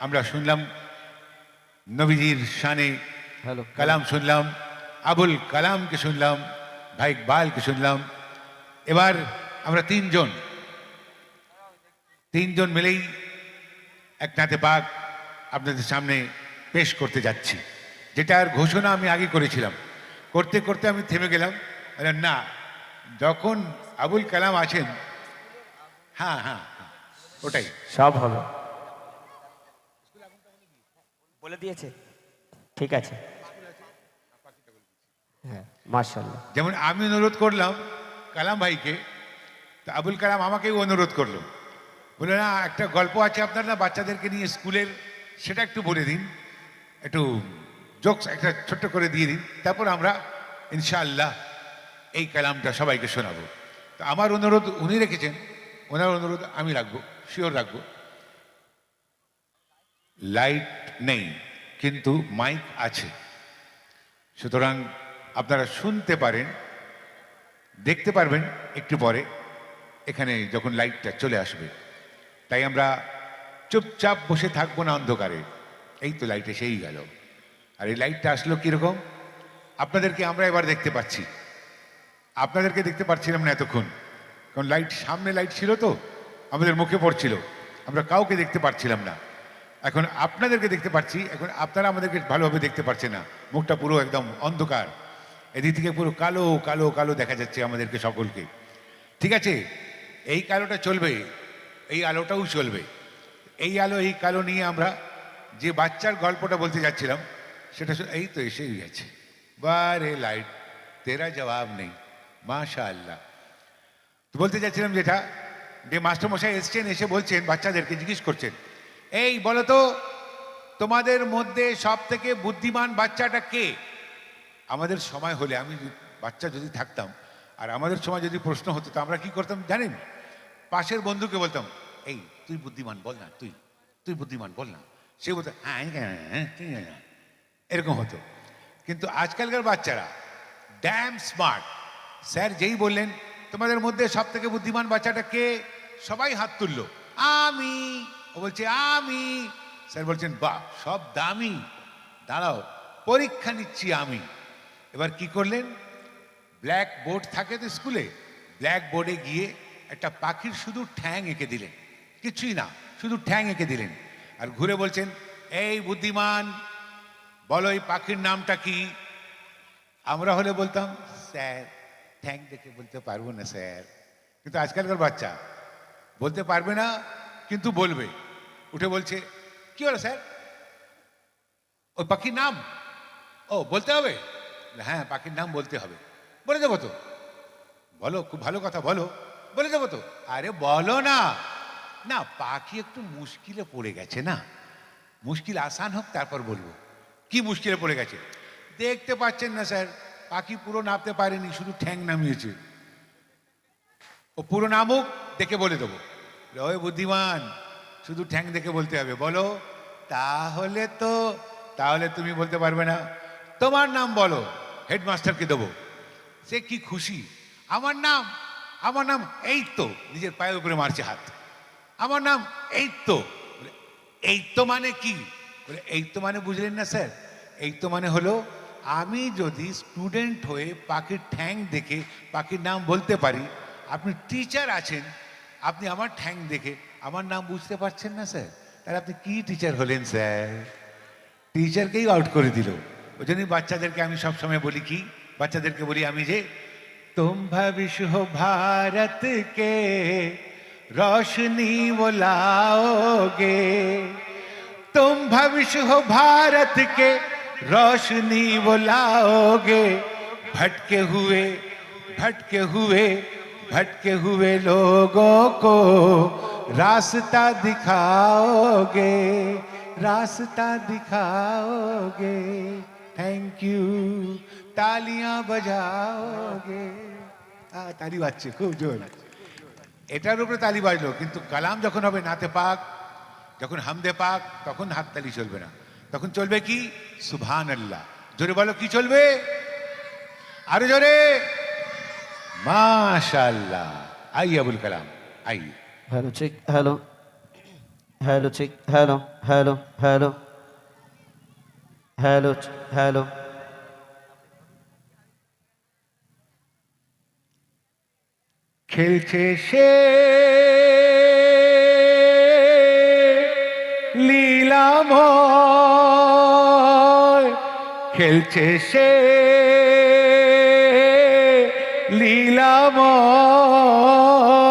আমরা শুনলাম নবীজির শানে কালাম শুনলাম আবুল কালামকে শুনলাম ভাই ইকবালকে শুনলাম। এবার আমরা তিনজন তিনজন মিলেই এক নাতে পাক আপনাদের সামনে পেশ করতে যাচ্ছি। যেটার ঘোষণা আমি আগে করেছিলাম। করতে করতে আমি থেমে গেলাম। না যখন আবুল কালাম আছেন হ্যাঁ হ্যাঁ হ্যাঁ, ওটাই। সব হবে। বলে দিয়েছে? ঠিক আছে। হ্যাঁ মার্শাল্লাহ যেমন আমি অনুরোধ করলাম কালাম ভাইকে তা আবুল কালাম আমাকেও অনুরোধ করল। বলে না একটা গল্প আছে আপনার না বাচ্চাদেরকে নিয়ে স্কুলের সেটা একটু বলে দিন। একটু জোকস একটা ছোট্ট করে দিয়ে দিন। তারপর আমরা ইনশাআল্লাহ এই কালামটা সবাইকে শোনাবো। তো আমার অনুরোধ উনি রেখেছেন ওনার অনুরোধ আমি রাখব শিওর রাখব। লাইট নেই, কিন্তু মাইক আছে। সুতরাং আপনারা শুনতে পারেন, দেখতে পারবেন একটু পরে, এখানে যখন লাইটটা চলে আসবে। তাই আমরা চুপচাপ বসে থাকব না অন্ধকারে। এই তো লাইট এসেই গেল। আর এই লাইটটা আসলো কীরকম? আপনাদেরকে আমরা এবার দেখতে পাচ্ছি। আপনাদেরকে দেখতে পাচ্ছিলাম না এতক্ষণ। কারণ লাইট, সামনে লাইট ছিল তো, আমাদের মুখে পড়ছিল। আমরা কাউকে দেখতে পাচ্ছিলাম না। এখন আপনাদেরকে দেখতে পাচ্ছি, এখন আপনারা আমাদেরকে ভালোভাবে দেখতে পাচ্ছেন না। মুখটা পুরো একদম অন্ধকার। এদিক থেকে পুরো কালো কালো কালো দেখা যাচ্ছে আমাদেরকে সকলকে। ঠিক আছে? এই কালোটা চলবে, এই আলোটাও চলবে। এই আলো, এই কালো নিয়ে আমরা যে বাচ্চার গল্পটা বলতে যাচ্ছিলাম, সেটা এই তো এসেই গেছে। বারে লাইট, তেরা জবাব নেই মাশা আল্লাহ তো বলতে যাচ্ছিলাম যেটা, যে মাস্টারমশাই এসছেন, এসে বলছেন, বাচ্চাদেরকে জিজ্ঞেস করছেন এই বলো তো তোমাদের মধ্যে সব থেকে বুদ্ধিমান বাচ্চাটা কে? আমাদের সময় হলে আমি বাচ্চা যদি থাকতাম আর আমাদের সময় যদি প্রশ্ন হতো তো আমরা কি করতাম জানেন? পাশের বন্ধুকে বলতাম এই তুই বুদ্ধিমান বল না তুই তুই বুদ্ধিমান বল না। সে বলতো হ্যাঁ হ্যাঁ, হ্যাঁ, হ্যাঁ, হ্যাঁ।" এরকম হতো। কিন্তু আজকালকার বাচ্চারা ড্যাম স্মার্ট স্যার যেই বললেন তোমাদের মধ্যে সব থেকে বুদ্ধিমান বাচ্চাটা কে? সবাই হাত তুললো আমি। ও বলছে, আমি। স্যার বলছেন, বাহ, সব দামি। দাঁড়াও, পরীক্ষা নিচ্ছি আমি। এবার কি করলেন? ব্ল্যাক বোর্ড থাকে তো স্কুলে ব্ল্যাক বোর্ডে গিয়ে একটা পাখির শুধু ঠ্যাং এঁকে দিলেন। কিছুই না, শুধু ঠ্যাং এঁকে দিলেন। আর ঘুরে বলছেন, এই বুদ্ধিমান, বলো এই পাখির নামটা কি? আমরা হলে বলতাম, স্যার, ঠ্যাং দেখে বলতে পারব না, স্যার। কিন্তু আজকালকার বাচ্চা বলতে পারবে না কিন্তু বলবে। উঠে বলছে, কি হলো স্যার? ওই পাখির নাম। ও, বলতে হবে? হ্যাঁ পাখির নাম বলতে হবে। বলে দেবো তো। বলো, খুব ভালো কথা, বলো। বলে দেবো তো। আরে বলো না। না, পাখি একটু মুশকিলে পড়ে গেছে না? মুশকিল আসান হোক, তারপর বলব। কি মুশকিলে পড়ে গেছে? দেখতে পাচ্ছেন না, স্যার। পাখি পুরো নামতে পারেনি, শুধু ঠ্যাং নামিয়েছে। ও পুরো নামুক দেখে বলে দেবো। ওই বুদ্ধিমান, শুধু ঠ্যাং দেখে বলতে হবে, বলো, তাহলে তো, তাহলে তুমি বলতে পারবে না। তোমার নাম বলো, হেডমাস্টারকে দেবো। সে কি খুশি? আমার নাম আমার নাম এই তো নিজের পায়ের উপরে মারছে হাত। আমার নাম এই তো এই তো মানে কি? বলে এই তো মানে বুঝলেন না স্যার? এই তো মানে হলো, আমি যদি স্টুডেন্ট হয়ে পাখির ঠ্যাং দেখে পাখির নাম বলতে পারি, আপনি টিচার আছেন আপনি আমার ঠ্যাং দেখে, আমার নাম বুঝতে পারছেন না, স্যার? তাহলে আপনি কি টিচার হলেন, স্যার? টিচারকেই আউট করে দিল। ওই জন্যই বাচ্চাদেরকে আমি সবসময় বলি কি, বাচ্চাদেরকে বলি আমি যে, তুম বিশ্ব ভারত কে রোশনি বোলাওগে। তুম ভবিষ ভারত কে রোশনি বোলাওগে। ভটকে হুয়ে ভটকে হুয়ে भटके हुए भटके हुए भटके हुए लोगों को रास्ता दिखाओगे रास्ता दिखाओगे থ্যাংক ইউ তালিয়াঁ বাজাওগে আ, তালি বাজছে খুব জোর এটার উপরে তালি বাজলো কিন্তু কালাম যখন হবে নাতে পাক যখন হামদে পাক তখন হাততালি চলবে না তখন চলবে কি সুবহান আল্লাহ জোরে বলো কি চলবে আরো জোরে মাশাল্লাহ আই Abul Kalam I. Hello check hello. Hello check hello hello hello. Hello hello. খেলছে সে লীলাময় খেলছে সে লীলাময়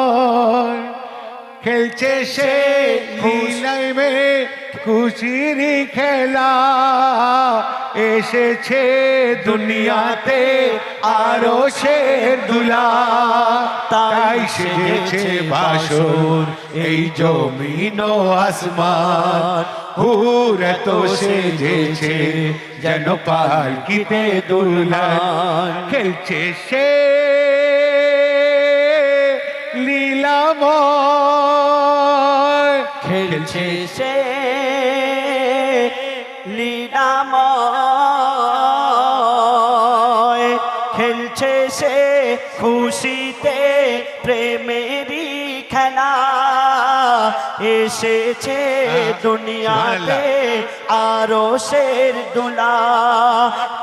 খেলছে সে মে খুশির খেলা। এসেছে দুনিয়াতে আরও সে দুলা। তাই সেজেছে বাসর এই জমিন আসমান। হুর তো সেজেছে যেন পালকিতে দুলহান। খেলছে সে লীলাময় খেলছে সে লীলাময় খেলছে সে খুশিতে প্রেমেরই খেলা। এসেছে দুনিয়াতে আরও শের দুলা।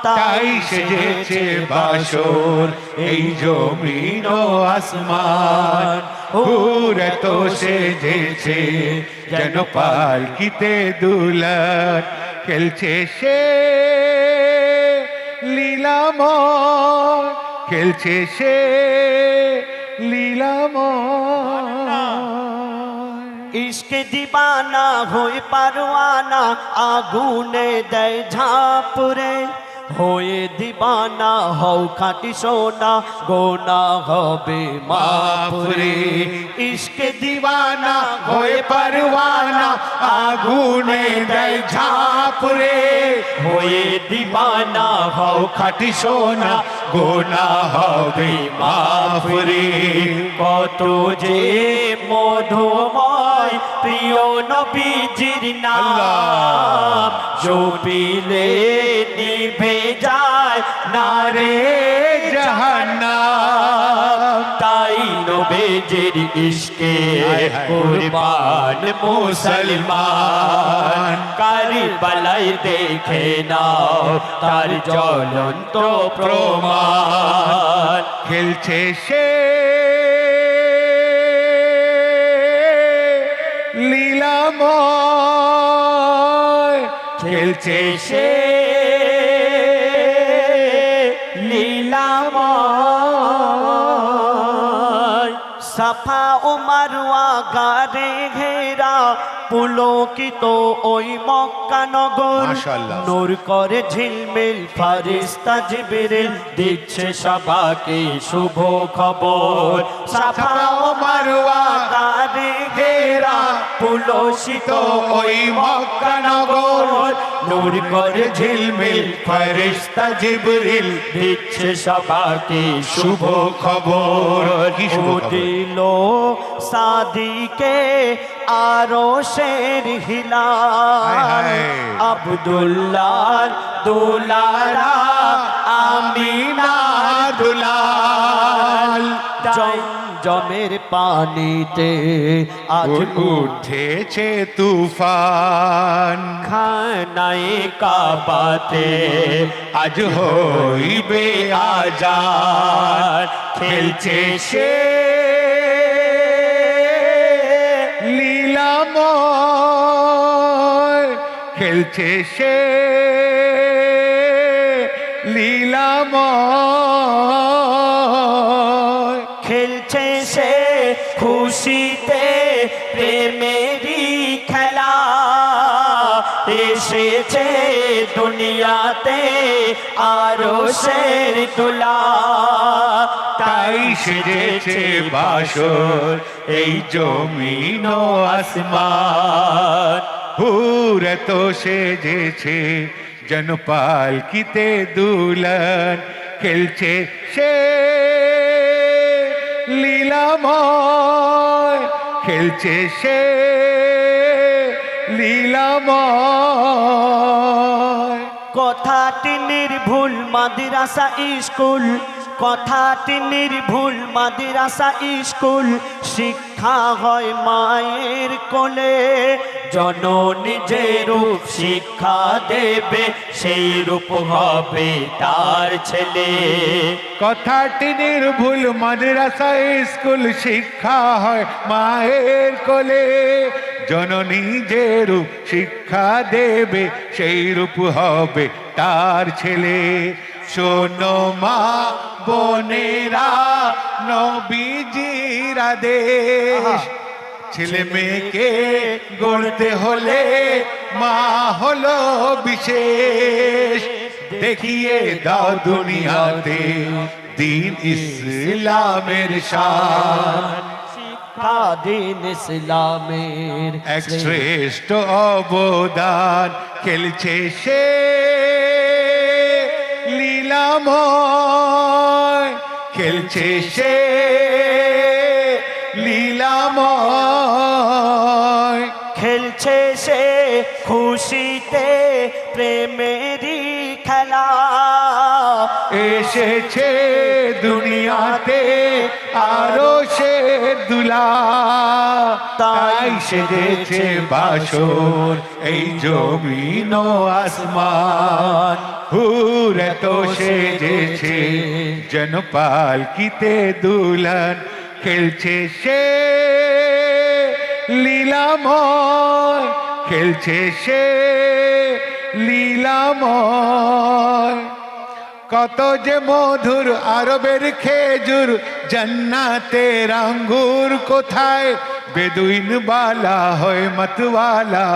তাই সেজেছে বাসর এই জমিন আসমান। হুর তো সেজেছে যেন পালকিতে দুলার খেলছে সে লীলাময়, খেলছে সে লীলাময়। ইশকে দিবানা হয়ে পারওয়ানা আগুনে দেয় ঝাঁপুরে। হয়ে দিবানা, হও খাটি সোনা, গোনা হবে মাপুরে ইশকে দিবানা, হয়ে পারওয়ানা, আগুনে দেয় ঝাপরে। হয়ে দিবানা, হও খাটি সোনা, গোনা হবে মাফরে। কত যে মধুময়, প্রিয় নবীজির নাম জপিলে নিভে যায় না রে জাহান্নাম তাই নবীজির ইশকে। কুরবান মুসলমান কারি কারিবালাই দেখে নাও তার জ্বলন্ত প্রমাণ খেলছে সে লীলাময় খেলছে সে। লীলাময় সাফা ও মারুয়া গারে ঘেরা পুলকিত ওই মক্কা নগর মাশাআল্লাহ। নূর করে ঝিলমিল ফারিস্তা জিবরিল দিচ্ছে সবাকে শুভ খবর সাফা ও মারুয়া গারে ঘেরা পুলসিত ওই মক্কা নগর নূর করে ঝিলমিল ফেরেশতা জিবরিল দিচ্ছে সবাকে শুভ খবর কি শুভ খবর? দিল সাদিকে আরও শের হিলাল। আব্দুল্লাহ দুলারা আমিনা দুলাল। জমের পানিতে আজ উঠেছে তুফান। খানায় কাপাতে আজ হইবে আজাদ খেলছে সে লীলাময় খেলছে সে লীলাময়। খেলছে সে খুশিতে প্রেমেরই খেলা। এসেছে দুনিয়াতে আরও শের তুলা। তাই সেজেছে বাসর, এই জমিন আসমান। হুর তো সেজেছে জন পালকিতে দুলন খেলছে সে। লীলাময় খেলছে সে। লীলাময় কথাটি নির্ভুল মাদ্রাসা স্কুল। কথাটি নির্ভুল মাদ্রাসা স্কুল। শিক্ষা হয় মায়ের কোলে। জননী যে রূপ শিক্ষা দেবে, সেই রূপ হবে তার ছেলে। কথাটি নির্ভুল, মাদ্রাসা স্কুল শিক্ষা হয় মায়ের কোলে। জননী যে রূপ শিক্ষা দেবে, সেই রূপ হবে তার ছেলে। শোনো মা বোনেরা নবীজিরা দেশ ছেলে মেয়েকে গড়তে হলে মা হলো বিশেষ। দেখিয়ে দাও দুনিয়াতে দিন ইসলামের শান। শিক্ষা দিন ইসলামের এক শ্রেষ্ঠ অবদান খেলছে সে লীলাময় খেলছে সে লীলাময়। খেলছে সে খুশিতে প্রেমেরই খেলা। এসেছে দুনিয়াতে আরও সে দুলা। তাই সেজেছে বাসর এই জমিন আসমান। হুরে তো সেজেছে জন পালকিতে দুলন, খেলছে সে লীলাময়, খেলছে সে লীলাময়। কত যে মধুর আরবের খেজুর, জান্নাতের আঙ্গুর কোথায়? বেদুইন বালা হয় মতওয়ালা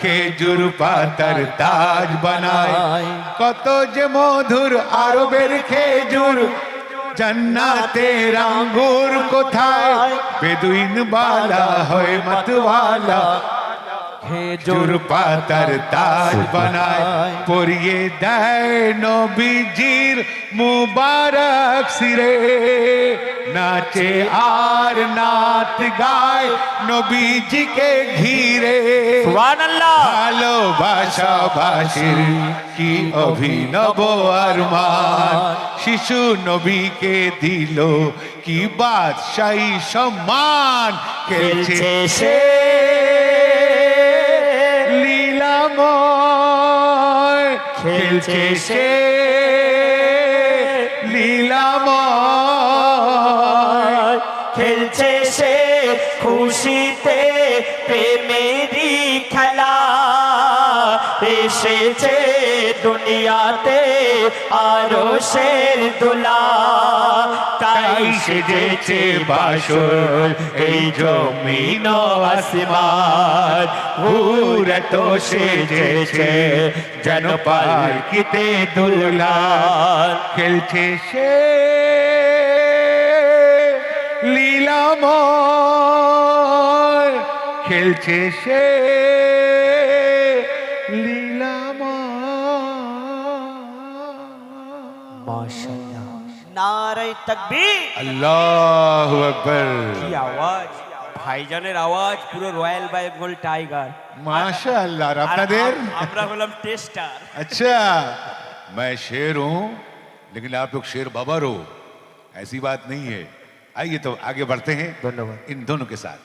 খেজুর পাতার তাজ বানায়। কত যে মধুর আরবের খেজুর জান্নাতের আঙ্গুর কোথায়? বেদুইন বালা হয় মতওয়ালা খেজুর পাতার তাজ বানায়। পরিয়ে দেয় নবীজির মুবারক সিরে নাচে আর নাত গায় নবীজিকে ঘিরে। ভালোবাসা ভাসির কি অভিনব আরমান। শিশু নবীকে দিল কি বাদশাহী সম্মান। খেলছে খেলছে সে লীলাময়। খেলছে সে লীলাময় খেলছে সে খুশিতে প্রেমেরই খেলা। এসেছে দুনিয়াতে আরও শের দুলা। সেজেছে বাসর, এই জমিন আসমান। হুরে তো সেজেছে, যেন পালকিতে দুলাল খেলছে সে লীলাময়। খেলছে সে লীলাময়। মাশাআল্লাহ। নারাই তকবীর আল্লাহ আকবর কি আওয়াজ ভাইজানের আওয়াজ পুরো রয়্যাল বেঙ্গল টাইগার माशाअल्लाह और আপনাদের আমরা হলাম টেস্টার अच्छा मैं शेर हूं लेकिन आप लोग शेर बाबर हो ऐसी बात नहीं है आइए तो आगे बढ़ते हैं धन्यवाद। इन दोनों के साथ